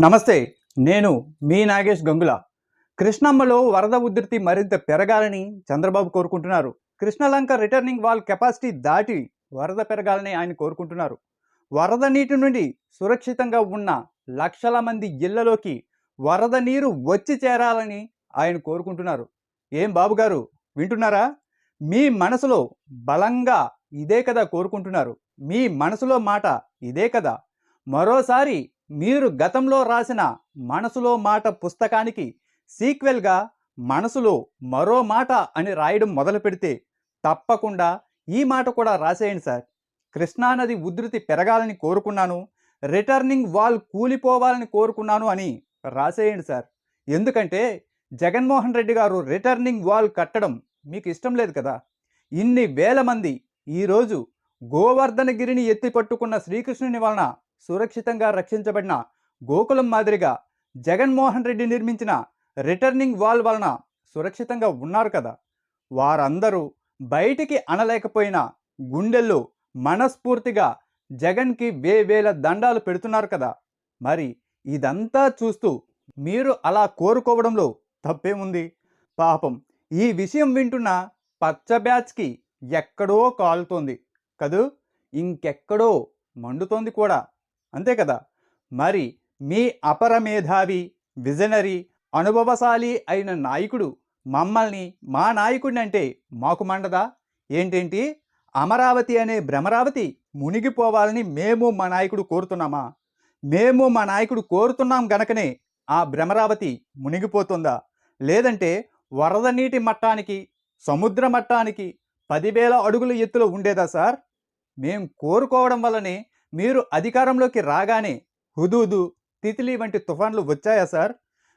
నమస్తే నేను మీ నాగేష్ గంగుల. కృష్ణమ్మలో వరద ఉధృతి మరింత పెరగాలని చంద్రబాబు కోరుకుంటున్నారు. కృష్ణలంక రిటర్నింగ్ వాల్ కెపాసిటీ దాటి వరద పెరగాలని ఆయన కోరుకుంటున్నారు. వరద నీటి నుండి సురక్షితంగా ఉన్న లక్షల మంది ఇళ్ళలోకి వరద నీరు వచ్చి చేరాలని ఆయన కోరుకుంటున్నారు. ఏం బాబు గారు వింటున్నారా? మీ మనసులో బలంగా ఇదే కదా కోరుకుంటున్నారు. మీ మనసులో మాట ఇదే కదా. మరోసారి మీరు గతంలో రాసిన మనసులో మాట పుస్తకానికి సీక్వెల్గా మనసులో మరో మాట అని రాయడం మొదలు పెడితే తప్పకుండా ఈ మాట కూడా రాసేయండి సార్. కృష్ణానది ఉధృతి పెరగాలని కోరుకున్నాను రిటర్నింగ్ వాల్ కూలిపోవాలని కోరుకున్నాను అని రాసేయండి సార్. ఎందుకంటే జగన్మోహన్ రెడ్డి గారు రిటర్నింగ్ వాల్ కట్టడం మీకు ఇష్టం లేదు కదా. ఇన్ని వేల మంది ఈరోజు గోవర్ధనగిరిని ఎత్తి పట్టుకున్న శ్రీకృష్ణుని వలన సురక్షితంగా రక్షించబడిన గోకులం మాదిరిగా జగన్మోహన్ రెడ్డి నిర్మించిన రిటర్నింగ్ వాల్ వలన సురక్షితంగా ఉన్నారు కదా. వారందరూ బయటికి అనలేకపోయినా గుండెల్లో మనస్ఫూర్తిగా జగన్కి వేవేల దండాలు పెడుతున్నారు కదా. మరి ఇదంతా చూస్తూ మీరు అలా కోరుకోవడంలో తప్పేముంది? పాపం ఈ విషయం వింటున్న పచ్చ బ్యాచ్కి ఎక్కడో కాలుతోంది కదూ? ఇంకెక్కడో మండుతోంది కూడా. అంతే కదా? మరి మీ అపరమేధావి విజనరీ అనుభవశాలి అయిన నాయకుడు మమ్మల్ని మా నాయకుడిని అంటే మాకు మండదా? ఏంటేంటి? అమరావతి అనే భ్రమరావతి మునిగిపోవాలని మేము మా నాయకుడు కోరుతున్నామా? మేము మా నాయకుడు కోరుతున్నాం గనకనే ఆ భ్రమరావతి మునిగిపోతుందా? లేదంటే వరద నీటి మట్టానికి సముద్ర మట్టానికి పదివేల అడుగుల ఎత్తులో ఉండేదా సార్? మేం కోరుకోవడం వల్లనే మీరు అధికారంలోకి రాగానే హుదూదు తితిలి వంటి తుఫాన్లు వచ్చాయా సార్?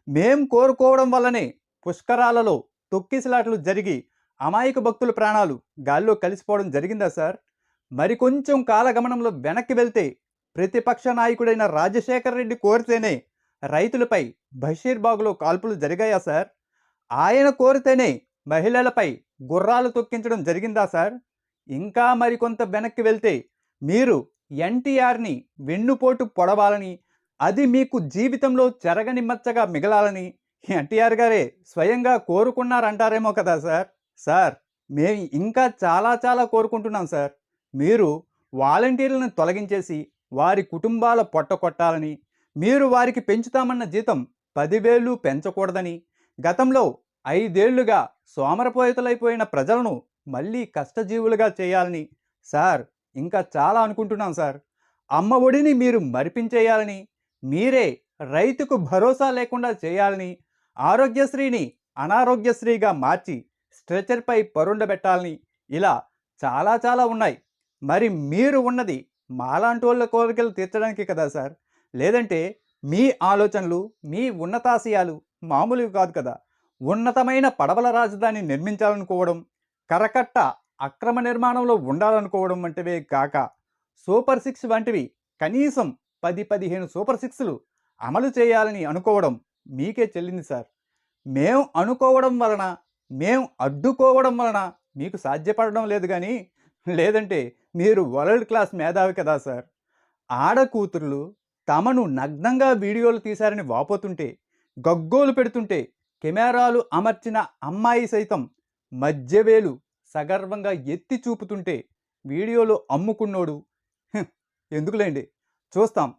మేం కోరుకోవడం వల్లనే పుష్కరాలలో తొక్కిసలాట్లు జరిగి అమాయక భక్తుల ప్రాణాలు గాల్లో కలిసిపోవడం జరిగిందా సార్? మరికొంచెం కాలగమనంలో వెనక్కి వెళ్తే ప్రతిపక్ష నాయకుడైన రాజశేఖర రెడ్డి కోరితేనే రైతులపై బషీర్బాగులో కాల్పులు జరిగాయా సార్? ఆయన కోరితేనే మహిళలపై గుర్రాలు తొక్కించడం జరిగిందా సార్? ఇంకా మరికొంత వెనక్కి వెళ్తే మీరు ఎన్టీఆర్ని వెన్నుపోటు పొడవాలని అది మీకు జీవితంలో చెరగని మచ్చగా మిగలాలని ఎన్టీఆర్ గారే స్వయంగా కోరుకున్నారంటారేమో కదా సార్. సార్ మేము ఇంకా చాలా చాలా కోరుకుంటున్నాం సార్. మీరు వాలంటీర్లను తొలగించేసి వారి కుటుంబాల పొట్ట కొట్టాలని మీరు వారికి పెంచుతామన్న జీతం పదివేలు పెంచకూడదని గతంలో ఐదేళ్ళుగా సోమరపోయితలైపోయిన ప్రజలను మళ్ళీ కష్టజీవులుగా చేయాలని సార్ ఇంకా చాలా అనుకుంటున్నాం సార్. అమ్మ ఒడిని మీరు మరిపించేయాలని మీరే రైతుకు భరోసా లేకుండా చేయాలని ఆరోగ్యశ్రీని అనారోగ్యశ్రీగా మార్చి స్ట్రెచర్పై పరుండబెట్టాలని ఇలా చాలా చాలా ఉన్నాయి. మరి మీరు ఉన్నది మాలాంటి వాళ్ళ కోరికలు తీర్చడానికి కదా సార్. లేదంటే మీ ఆలోచనలు మీ ఉన్నతాశయాలు మామూలువి కాదు కదా. ఉన్నతమైన పడవల రాజధాని నిర్మించాలనుకోవడం కరకట్ట అక్రమ నిర్మాణంలో ఉండాలనుకోవడం వంటివే కాక సూపర్ సిక్స్ వంటివి కనీసం పది పదిహేను సూపర్ సిక్స్లు అమలు చేయాలని అనుకోవడం మీకే చెల్లింది సార్. మేం అనుకోవడం వలన మేం అడ్డుకోవడం వలన మీకు సాధ్యపడడం లేదు కానీ లేదంటే మీరు వరల్డ్ క్లాస్ మేధావి కదా సార్. ఆడకూతుర్లు తమను నగ్నంగా వీడియోలు తీశారని వాపోతుంటే గగ్గోలు పెడుతుంటే కెమెరాలు అమర్చిన అమ్మాయి సైతం మధ్యవేలు సగర్వంగా ఎత్తి చూపుతుంటే వీడియోలో అమ్ముకున్నోడు. ఎందుకులేండి? చూస్తాం.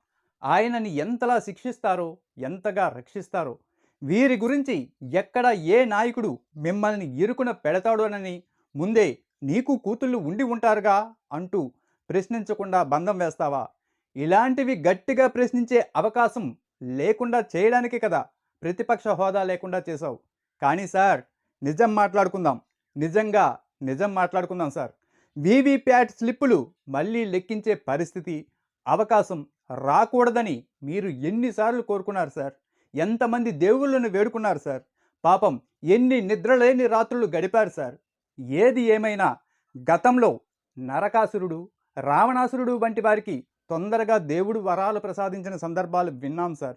ఆయనని ఎంతలా శిక్షిస్తారో ఎంతగా రక్షిస్తారో వీరి గురించి ఎక్కడ ఏ నాయకుడు మిమ్మల్ని ఇరుకున పెడతాడోనని ముందే నీకు కూతుళ్ళు ఉండి ఉంటారుగా అంటూ ప్రశ్నించకుండా బంధం వేస్తావా? ఇలాంటివి గట్టిగా ప్రశ్నించే అవకాశం లేకుండా చేయడానికి కదా ప్రతిపక్ష హోదా లేకుండా చేశావు. కానీ సార్ నిజం మాట్లాడుకుందాం. నిజంగా నిజం మాట్లాడుకుందాం సార్. వీవీప్యాట్ స్లిప్పులు మళ్ళీ లెక్కించే పరిస్థితి అవకాశం రాకూడదని మీరు ఎన్నిసార్లు కోరుకున్నారు సార్. ఎంతమంది దేవుళ్ళను వేడుకున్నారు సార్. పాపం ఎన్ని నిద్రలేని రాత్రులు గడిపారు సార్. ఏది ఏమైనా గతంలో నరకాసురుడు రావణాసురుడు వంటి వారికి తొందరగా దేవుడు వరాలు ప్రసాదించిన సందర్భాలు విన్నాం సార్.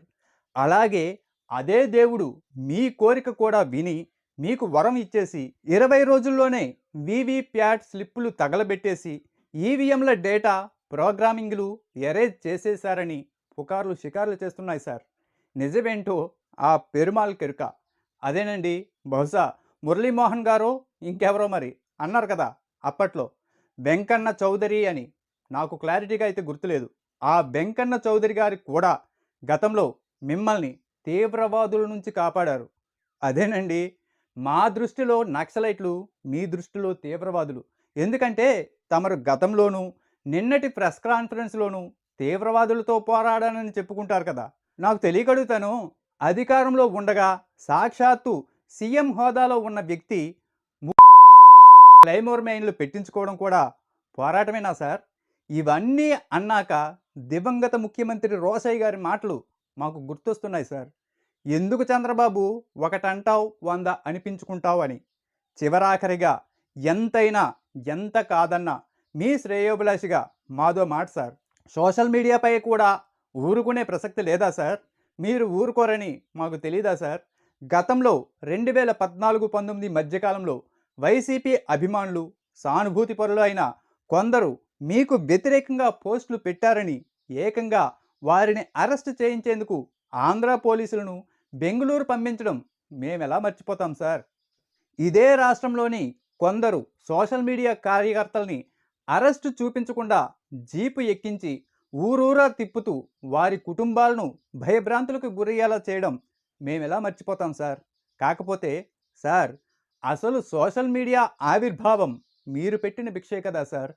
అలాగే అదే దేవుడు మీ కోరిక కూడా విని మీకు వరం ఇచ్చేసి ఇరవై రోజుల్లోనే వీవీప్యాట్ స్లిప్పులు తగలబెట్టేసి ఈవీఎంల డేటా ప్రోగ్రామింగ్లు ఎరేజ్ చేసేశారని పుకార్లు షికార్లు చేస్తున్నాయి సార్. నిజమేంటో ఆ పెరుమాల్ కెరుక. అదేనండి బహుశా మురళీమోహన్ గారు ఇంకెవరో మరి అన్నారు కదా అప్పట్లో. వెంకన్న చౌదరి అని. నాకు క్లారిటీగా అయితే గుర్తులేదు. ఆ వెంకన్న చౌదరి గారి కూడా గతంలో మిమ్మల్ని తీవ్రవాదుల నుంచి కాపాడారు. అదేనండి మా దృష్టిలో నక్సలైట్లు మీ దృష్టిలో తీవ్రవాదులు. ఎందుకంటే తమరు గతంలోనూ నిన్నటి ప్రెస్ కాన్ఫరెన్స్లోనూ తీవ్రవాదులతో పోరాడానని చెప్పుకుంటారు కదా! నాకు తెలియగలుగుతాను అధికారంలో ఉండగా సాక్షాత్తు సీఎం హోదాలో ఉన్న వ్యక్తి క్లైమోర్ మెయిన్లు పెట్టించుకోవడం కూడా పోరాటమేనా సార్? ఇవన్నీ అన్నాక దివంగత ముఖ్యమంత్రి రోసయ్య గారి మాటలు మాకు గుర్తొస్తున్నాయి సార్. ఎందుకు చంద్రబాబు ఒకటంటావు వంద అనిపించుకుంటావు అని? చివరాఖరిగా ఎంతైనా ఎంత కాదన్నా మీ శ్రేయోభిలాషిగా మాదో మాట సార్. సోషల్ మీడియాపై కూడా ఊరుకునే ప్రసక్తి లేదా సార్? మీరు ఊరుకోరని మాకు తెలీదా సార్? గతంలో రెండు వేల పద్నాలుగు పంతొమ్మిది మధ్యకాలంలో వైసీపీ అభిమానులు సానుభూతి పరులు అయిన కొందరు మీకు వ్యతిరేకంగా పోస్టులు పెట్టారని ఏకంగా వారిని అరెస్ట్ చేయించేందుకు ఆంధ్ర పోలీసులను బెంగళూరు పంపించడం మేమెలా మర్చిపోతాం సార్? ఇదే రాష్ట్రంలోని కొందరు సోషల్ మీడియా కార్యకర్తల్ని అరెస్టు చూపించకుండా జీపు ఎక్కించి ఊరూరా తిప్పుతూ వారి కుటుంబాలను భయభ్రాంతులకు గురయ్యేలా చేయడం మేమెలా మర్చిపోతాం సార్? కాకపోతే సార్ అసలు సోషల్ మీడియా ఆవిర్భావం మీరు పెట్టిన భిక్షే కదా సార్?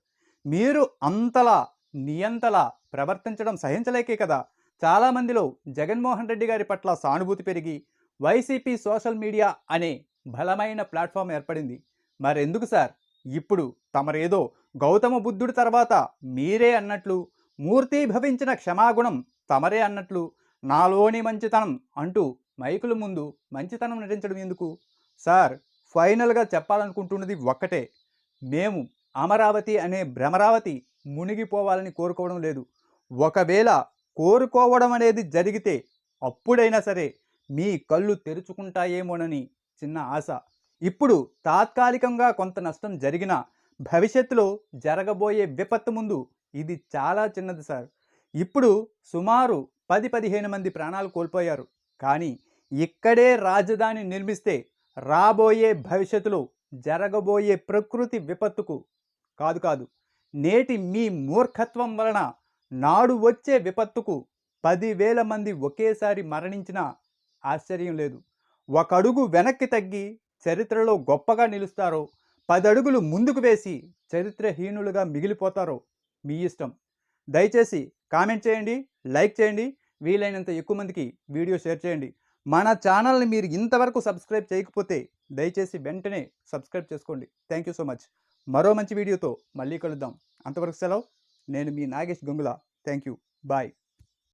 మీరు అంతలా నియంతలా ప్రవర్తించడం సహించలేకే కదా? చాలామందిలో జగన్మోహన్ రెడ్డి గారి పట్ల సానుభూతి పెరిగి వైసీపీ సోషల్ మీడియా అనే బలమైన ప్లాట్ఫామ్ ఏర్పడింది. మరెందుకు సార్? ఇప్పుడు తమరేదో గౌతమ బుద్ధుడి తర్వాత మీరే అన్నట్లు మూర్తీభవించిన క్షమాగుణం తమరే అన్నట్లు నాలోని మంచితనం అంటూ మైకుల ముందు మంచితనం నటించడం ఎందుకు? సార్ ఫైనల్గా చెప్పాలనుకుంటున్నది ఒక్కటే. మేము అమరావతి అనే భ్రమరావతి మునిగిపోవాలని కోరుకోవడం లేదు. ఒకవేళ కోరుకోవడం అనేది జరిగితే అప్పుడైనా సరే మీ కళ్ళు తెరుచుకుంటాయేమోనని చిన్న ఆశ. ఇప్పుడు తాత్కాలికంగా కొంత నష్టం జరిగినా భవిష్యత్తులో జరగబోయే విపత్తు ముందు ఇది చాలా చిన్నది సార్. ఇప్పుడు సుమారు పది పదిహేను మంది ప్రాణాలు కోల్పోయారు. కానీ ఇక్కడే రాజధాని నిర్మిస్తే రాబోయే భవిష్యత్తులో జరగబోయే ప్రకృతి విపత్తుకు కాదు కాదు నేటి మీ మూర్ఖత్వం వలన నాడు వచ్చే విపత్తుకు పదివేల మంది ఒకేసారి మరణించినా ఆశ్చర్యం లేదు. ఒక అడుగు వెనక్కి తగ్గి చరిత్రలో గొప్పగా నిలుస్తారో పది అడుగులు ముందుకు వేసి చరిత్రహీనులుగా మిగిలిపోతారో మీ ఇష్టం. దయచేసి కామెంట్ చేయండి లైక్ చేయండి వీలైనంత ఎక్కువ మందికి వీడియో షేర్ చేయండి. మన ఛానల్ని మీరు ఇంతవరకు సబ్స్క్రైబ్ చేయకపోతే దయచేసి వెంటనే సబ్స్క్రైబ్ చేసుకోండి. Thank you so much. మరో మంచి వీడియోతో మళ్ళీ కలుద్దాం. అంతవరకు సెలవు. నేను మీ Nagesh Gangula. Thank you bye.